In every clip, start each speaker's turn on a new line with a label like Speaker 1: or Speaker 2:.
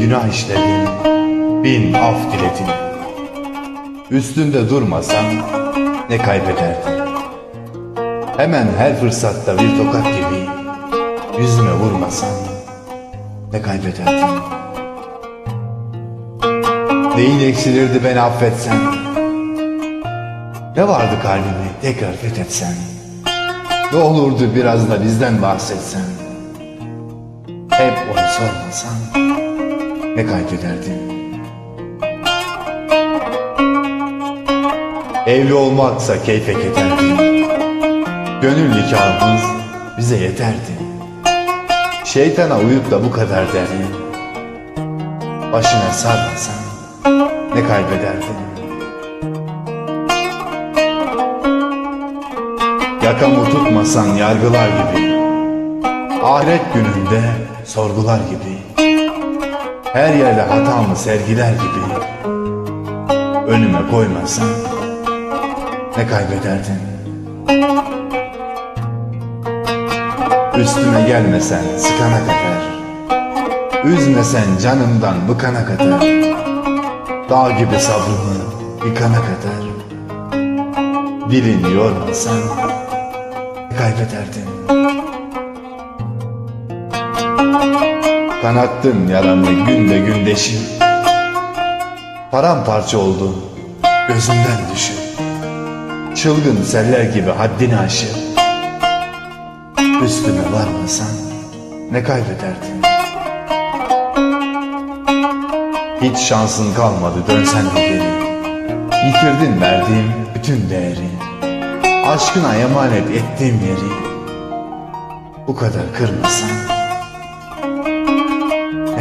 Speaker 1: günah işledin, bin af diledin. Üstünde durmasan ne kaybederdin? Hemen her fırsatta bir tokat gibi yüzüme vurmasan ne kaybederdin? Neyin eksilirdi beni affetsen? Ne vardı kalbimi tekrar fethetsen? Ne olurdu biraz da bizden bahsetsen? Hep onu sormasan ne kaybederdin? Evli olmaksa keyfe kederdi. Gönül nikahımız bize yeterdi. Şeytana uyup da bu kadar derdi. Başına sarmasan ne kaybederdin? Yakamı tutmasan yargılar gibi. Ahiret gününde sorgular gibi. Her yerde hatamı sergiler gibi. Önüme koymasan ne kaybederdin? Üstüme gelmesen sıkana kadar Üzmesen canımdan bıkana kadar Dağ gibi sabrımı yıkana kadar Dilini yormasan ne kaybederdin? Kanattın yaramı günde gün deşip Paramparça oldu gözümden düşüp Çılgın seller gibi haddini aşıp Üstüme varmasan ne kaybederdin? Hiç şansın kalmadı dönsen de geri. Yitirdin verdiğim bütün değeri. Aşkına emanet ettiğim yeri. Bu kadar kırmasan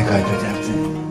Speaker 1: 感觉这样子。